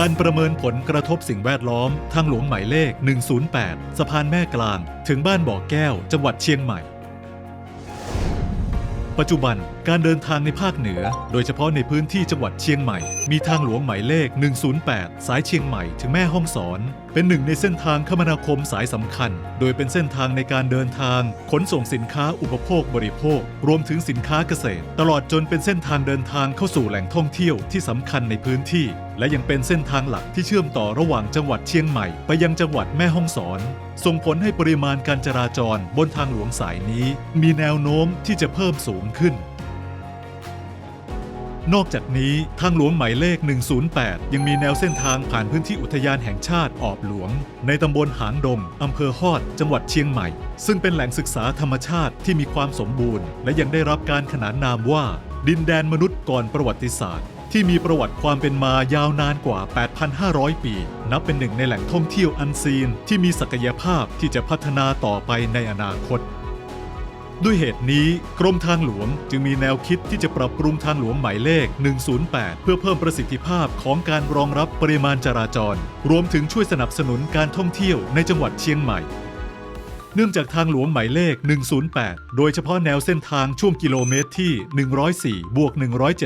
การประเมินผลกระทบสิ่งแวดล้อม ทางหลวงหมายเลข 108 สะพานแม่กลาง ถึงบ้านบ่อแก้ว จังหวัดเชียงใหม่ ปัจจุบัน การเดินทางในภาคเหนือ โดยเฉพาะในพื้นที่จังหวัดเชียงใหม่ มีทางหลวงหมายเลข 108 สายเชียงใหม่ถึงแม่ฮ่องสอน เป็นหนึ่งในเส้นทางคมนาคมสายสำคัญ โดยเป็นเส้นทางในการเดินทาง ขนส่งสินค้าอุปโภคบริโภค รวมถึงสินค้าเกษตร ตลอดจนเป็นเส้นทางเดินทางเข้าสู่แหล่งท่องเที่ยวที่สำคัญในพื้นที่ และยังเป็นเส้นทางหลักที่เชื่อมต่อระหว่างจังหวัดเชียงใหม่ไปยังจังหวัดแม่ฮ่องสอน ส่งผลให้ปริมาณการจราจรบนทางหลวงสายนี้ มีแนวโน้มที่จะเพิ่มสูงขึ้น นอกจากนี้ทางหลวงหมายเลข 108 ยังมีแนวเส้นทางผ่านพื้นที่อุทยานแห่งชาติออบหลวง ในตำบลหางดง อำเภอฮอด จังหวัดเชียงใหม่ ซึ่งเป็นแหล่งศึกษาธรรมชาติที่มีความสมบูรณ์ และยังได้รับการขนานนามว่า ดินแดนมนุษย์ก่อนประวัติศาสตร์ ที่มีประวัติความเป็นมายาวนานกว่า 8,500 ปี นับเป็นหนึ่งในแหล่งท่องเที่ยวอันซีนที่มีศักยภาพที่จะพัฒนาต่อไปในอนาคต ด้วยเหตุนี้กรมทางหลวงจึงมีแนวคิดที่จะปรับปรุงทางหลวงหมายเลข 108 เพื่อเพิ่มประสิทธิภาพของการรองรับปริมาณจราจร รวมถึงช่วยสนับสนุนการท่องเที่ยวในจังหวัดเชียงใหม่ เนื่องจากทางหลวงหมายเลข 108 โดยเฉพาะแนวเส้นทางช่วงกิโลเมตรที่ 104บวก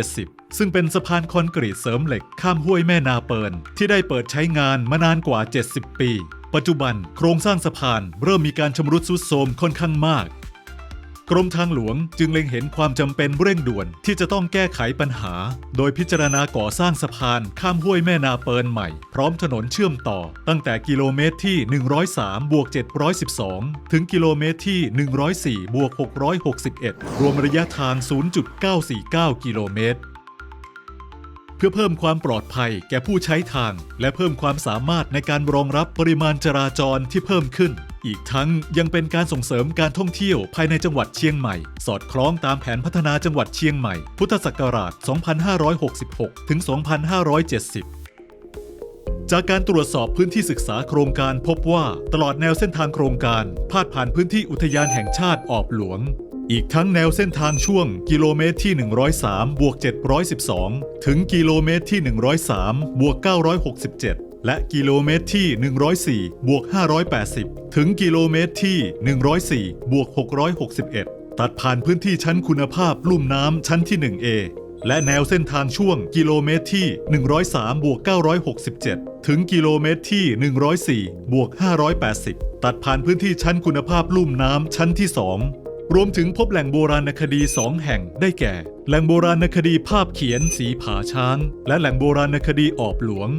170 ซึ่งเป็นสะพานคอนกรีตเสริมเหล็กข้ามห้วยแม่นาเปิลที่ได้เปิดใช้งานมานานกว่า 70 ปี ปัจจุบันโครงสร้างสะพานเริ่มมีการชำรุดทรุดโทรมค่อนข้างมาก กรมทางหลวงจึงเล็งเห็นความจำเป็นเร่งด่วนที่จะต้องแก้ไขปัญหา โดยพิจารณาก่อสร้างสะพานข้ามห้วยแม่นาเปิลใหม่ พร้อมถนนเชื่อมต่อ ตั้งแต่กิโลเมตรที่ 103บวก712 ถึงกิโลเมตรที่ 104บวก661 รวมระยะทาง 0.949 กิโลเมตร เพื่อเพิ่มความปลอดภัยแก่ผู้ใช้ทาง และเพิ่มความสามารถในการรองรับปริมาณจราจรที่เพิ่มขึ้น อีกทั้งยังเป็นการส่งเสริมการท่องเที่ยวภายในจังหวัดเชียงใหม่ สอดคล้องตามแผนพัฒนาจังหวัดเชียงใหม่ พุทธศักราช 2566 ถึง 2570จากการตรวจสอบพื้นที่ศึกษาโครงการพบว่าตลอดแนวเส้นทางโครงการ พาดผ่านพื้นที่อุทยานแห่งชาติออบหลวง อีกทั้งแนวเส้นทางช่วงกิโลเมตรที่ 103บวก712 ถึงกิโลเมตรที่ 103บวก967และกิโลเมตรที่ 104 บวก 580 ถึงกิโลเมตรที่ 104 บวก 661 ตัดผ่านพื้นที่ชั้นคุณภาพลุ่มน้ำชั้นที่ 1A และแนวเส้นทางช่วงกิโลเมตรที่ 103 บวก 967 ถึงกิโลเมตรที่ 104 บวก 580 ตัดผ่านพื้นที่ชั้นคุณภาพลุ่มน้ำชั้นที่ 2 รวมถึงพบแหล่งโบราณคดี2แห่งได้แก่ แหล่งโบราณคดีภาพเขียนสีผาช้าง และแหล่งโบราณคดีออบหลวง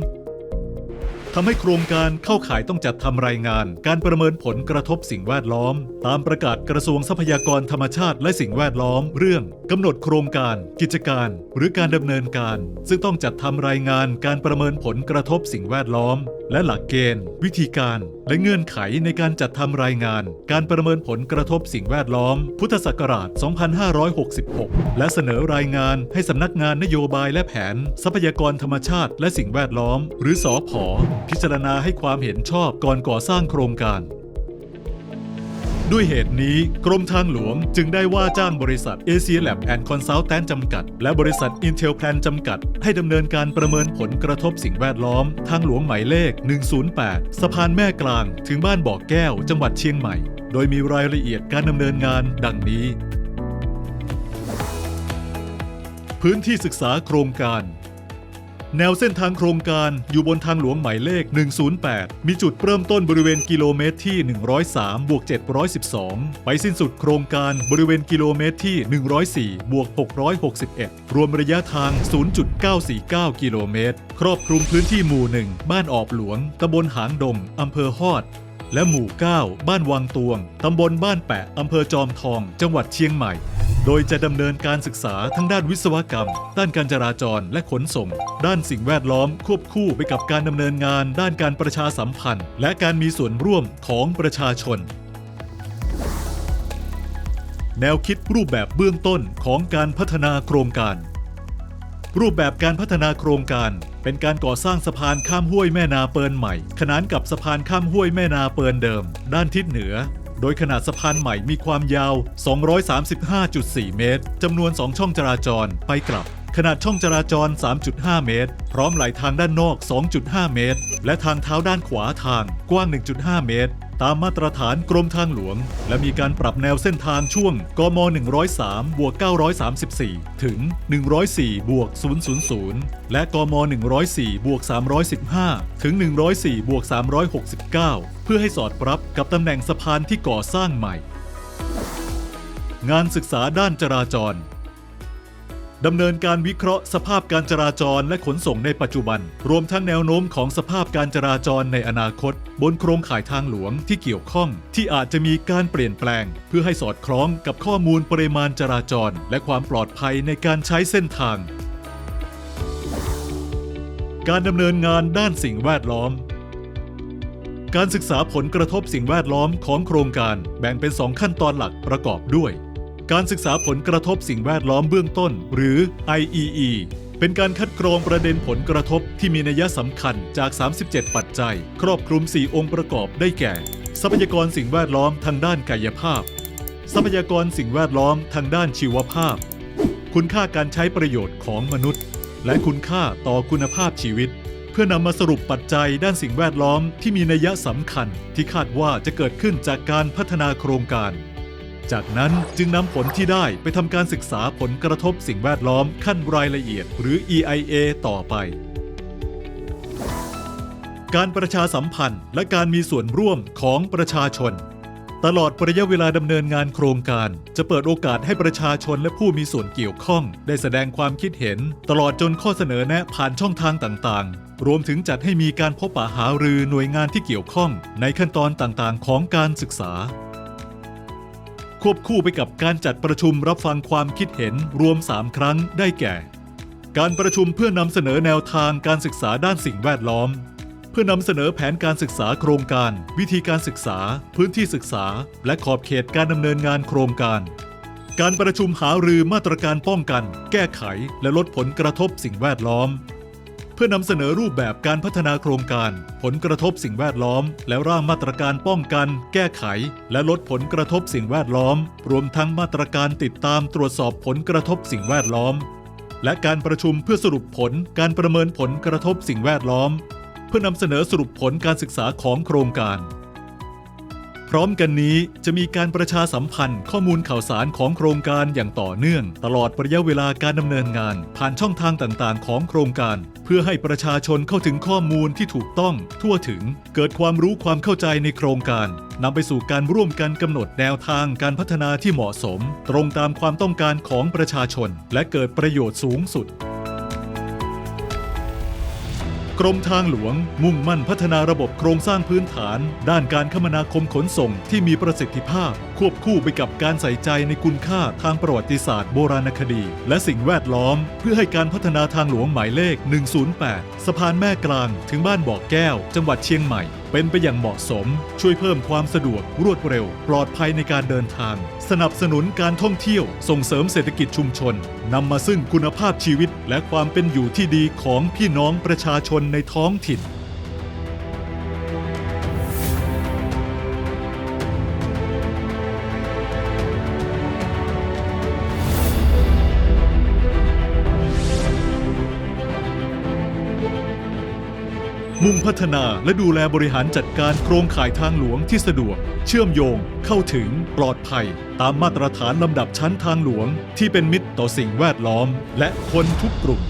ทำให้โครงการเข้าข่ายต้องจัดทำรายงาน การประเมินผลกระทบสิ่งแวดล้อม ตามประกาศกระทรวงทรัพยากรธรรมชาติและสิ่งแวดล้อม เรื่องกำหนดโครงการ กิจการ หรือการดำเนินการ ซึ่งต้องจัดทำรายงานการประเมินผลกระทบสิ่งแวดล้อม และหลักเกณฑ์ วิธีการ และเงื่อนไขในการจัดทำรายงาน การประเมินผลกระทบสิ่งแวดล้อม พุทธศักราช 2566 และเสนอรายงานให้สำนักงานนโยบายและแผน ทรัพยากรธรรมชาติและสิ่งแวดล้อม หรือสอพอพิจารณาให้ความเห็นชอบก่อนก่อสร้างโครงการ ด้วยเหตุนี้ กรมทางหลวงจึงได้ว่าจ้างบริษัท Asia Lab and Consultant จำกัด และบริษัท Intel Plan จำกัด ให้ดำเนินการประเมินผลกระทบสิ่งแวดล้อม ทางหลวงหมายเลข 108 สะพานแม่กลาง ถึงบ้านบ่อแก้ว จังหวัดเชียงใหม่ โดยมีรายละเอียดการดำเนินงานดังนี้ พื้นที่ศึกษาโครงการ แนวเส้นทางโครงการอยู่บนทางหลวงหมายเลข 108 มีจุดเริ่มต้นบริเวณกิโลเมตรที่ 103บวก712 ไปสิ้นสุดโครงการบริเวณกิโลเมตรที่ 104บวก661 รวมระยะทาง 0.949 กิโลเมตร ครอบคลุมพื้นที่หมู่ 1 บ้านออบหลวง ตำบลหางดง อำเภอฮอด และหมู่ 9 บ้านวังตวง ตำบลบ้านแปะ อำเภอจอมทอง จังหวัดเชียงใหม่ โดยจะดำเนินการศึกษาทั้งด้านวิศวกรรม ด้านการจราจรและขนส่ง ด้านสิ่งแวดล้อมควบคู่ไปกับการดำเนินงาน ด้านการประชาสัมพันธ์ และการมีส่วนร่วมของประชาชน แนวคิดรูปแบบเบื้องต้นของการพัฒนาโครงการ รูปแบบการพัฒนาโครงการ เป็นการก่อสร้างสะพานข้ามห้วยแม่นาเปิลใหม่ ขนานกับสะพานข้ามห้วยแม่นาเปิลเดิม ด้านทิศเหนือ โดยขนาดสะพานใหม่มีความยาว 235.4 เมตร จำนวน 2 ช่องจราจรไปกลับ ขนาดช่องจราจร 3.5 เมตร พร้อมไหลทางด้านนอก 2.5 เมตร และทางเท้าด้านขวาทางกว้าง 1.5 เมตร ตามมาตรฐานกรมทางหลวง และมีการปรับแนวเส้นทางช่วงกม 103บวก934 ถึง 104บวก000 และกม 104บวก315 ถึง 104บวก369 เพื่อให้สอดรับกับตำแหน่งสะพานที่ก่อสร้างใหม่ งานศึกษาด้านจราจร ดำเนินการวิเคราะห์สภาพการจราจรและขนส่งในปัจจุบัน รวมทั้งแนวโน้มของสภาพการจราจรในอนาคต บนโครงข่ายทางหลวงที่เกี่ยวข้อง ที่อาจจะมีการเปลี่ยนแปลง เพื่อให้สอดคล้องกับข้อมูลปริมาณจราจร และความปลอดภัยในการใช้เส้นทาง การดำเนินงานด้านสิ่งแวดล้อมการศึกษาผลกระทบสิ่งแวดล้อมของโครงการแบ่งเป็น 2 ขั้นตอนหลักประกอบด้วย การศึกษาผลกระทบสิ่งแวดล้อมเบื้องต้น หรือ IEE เป็นการคัดกรองประเด็นผลกระทบที่มีนัยสำคัญจาก 37 ปัจจัย ครอบคลุม 4 องค์ประกอบได้แก่ ทรัพยากรสิ่งแวดล้อมทางด้านกายภาพ ทรัพยากรสิ่งแวดล้อมทางด้านชีวภาพ คุณค่าการใช้ประโยชน์ของมนุษย์ และคุณค่าต่อคุณภาพชีวิต เพื่อนำมาสรุปปัจจัยด้านสิ่งแวดล้อมที่มีนัยสำคัญที่คาดว่าจะเกิดขึ้นจากการพัฒนาโครงการ จากนั้นจึงนำผลที่ได้ไปทำการศึกษาผลกระทบสิ่งแวดล้อมขั้นรายละเอียด หรือ EIA ต่อไป การประชาสัมพันธ์และการมีส่วนร่วมของประชาชน ตลอดระยะเวลาดำเนินงานโครงการ จะเปิดโอกาสให้ประชาชนและผู้มีส่วนเกี่ยวข้อง ได้แสดงความคิดเห็น ตลอดจนข้อเสนอแนะผ่านช่องทางต่างๆ รวมถึงจัดให้มีการพบปะหารือหน่วยงานที่เกี่ยวข้อง ในขั้นตอนต่างๆ ของการศึกษา ควบคู่ไปกับการจัดประชุมรับฟังความคิดเห็นรวม 3 ครั้งได้แก่ การประชุมเพื่อนำเสนอแนวทางการศึกษาด้านสิ่งแวดล้อม เพื่อนำเสนอแผนการศึกษาโครงการ วิธีการศึกษา พื้นที่ศึกษา และขอบเขตการดำเนินงานโครงการ การประชุมหารือมาตรการป้องกัน แก้ไข และลดผลกระทบสิ่งแวดล้อม พื่อนำเสนอรูปแบบการพัฒนาโครงการ ผลกระทบสิ่งแวดล้อม และร่างมาตรการป้องกัน แก้ไข และลดผลกระทบสิ่งแวดล้อม รวมทั้งมาตรการติดตามตรวจสอบผลกระทบสิ่งแวดล้อม และการประชุมเพื่อสรุปผลการประเมินผลกระทบสิ่งแวดล้อม เพื่อนำเสนอสรุปผลการศึกษาของโครงการ พร้อมกันนี้จะมีการประชาสัมพันธ์ข้อมูลข่าวสารของโครงการอย่างต่อเนื่อง ตลอดระยะเวลาการดำเนินงาน ผ่านช่องทางต่างๆ ของโครงการ เพื่อให้ประชาชนเข้าถึงข้อมูลที่ถูกต้อง ทั่วถึง เกิดความรู้ความเข้าใจในโครงการนำไปสู่การร่วมกันกำหนดแนวทางการพัฒนาที่เหมาะสม ตรงตามความต้องการของประชาชน และเกิดประโยชน์สูงสุด กรมทางหลวง มุ่งมั่นพัฒนาระบบโครงสร้างพื้นฐาน ด้านการคมนาคมขนส่งที่มีประสิทธิภาพ ควบคู่ไปกับการใส่ใจในคุณค่าทางประวัติศาสตร์โบราณคดี และสิ่งแวดล้อม เพื่อให้การพัฒนาทางหลวงหมายเลข 108 สะพานแม่กลาง ถึงบ้านบอกแก้ว จังหวัดเชียงใหม่ เป็นไปอย่างเหมาะสม ช่วยเพิ่มความสะดวกรวดเร็ว ปลอดภัยในการเดินทาง สนับสนุนการท่องเที่ยว ส่งเสริมเศรษฐกิจชุมชนนำมาซึ่งคุณภาพชีวิต และความเป็นอยู่ที่ดีของพี่น้องประชาชนในท้องถิ่น มุ่งพัฒนาและดูแลบริหารจัดการโครงข่ายทางหลวงที่สะดวก เชื่อมโยง เข้าถึง ปลอดภัย ตามมาตรฐานลำดับชั้นทางหลวง ที่เป็นมิตรต่อสิ่งแวดล้อม และคนทุกกลุ่ม